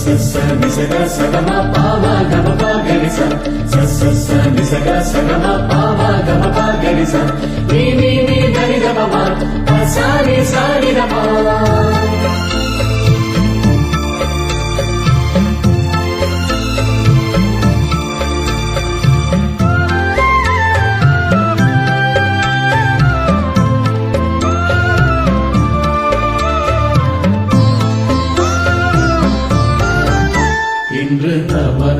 స నిసగ సగమ పావ గమ పా గణిస స నిసగ సగమ పావ గమ ప గరి నీ నీ నీ ధరి గమ ప సారి సా আমার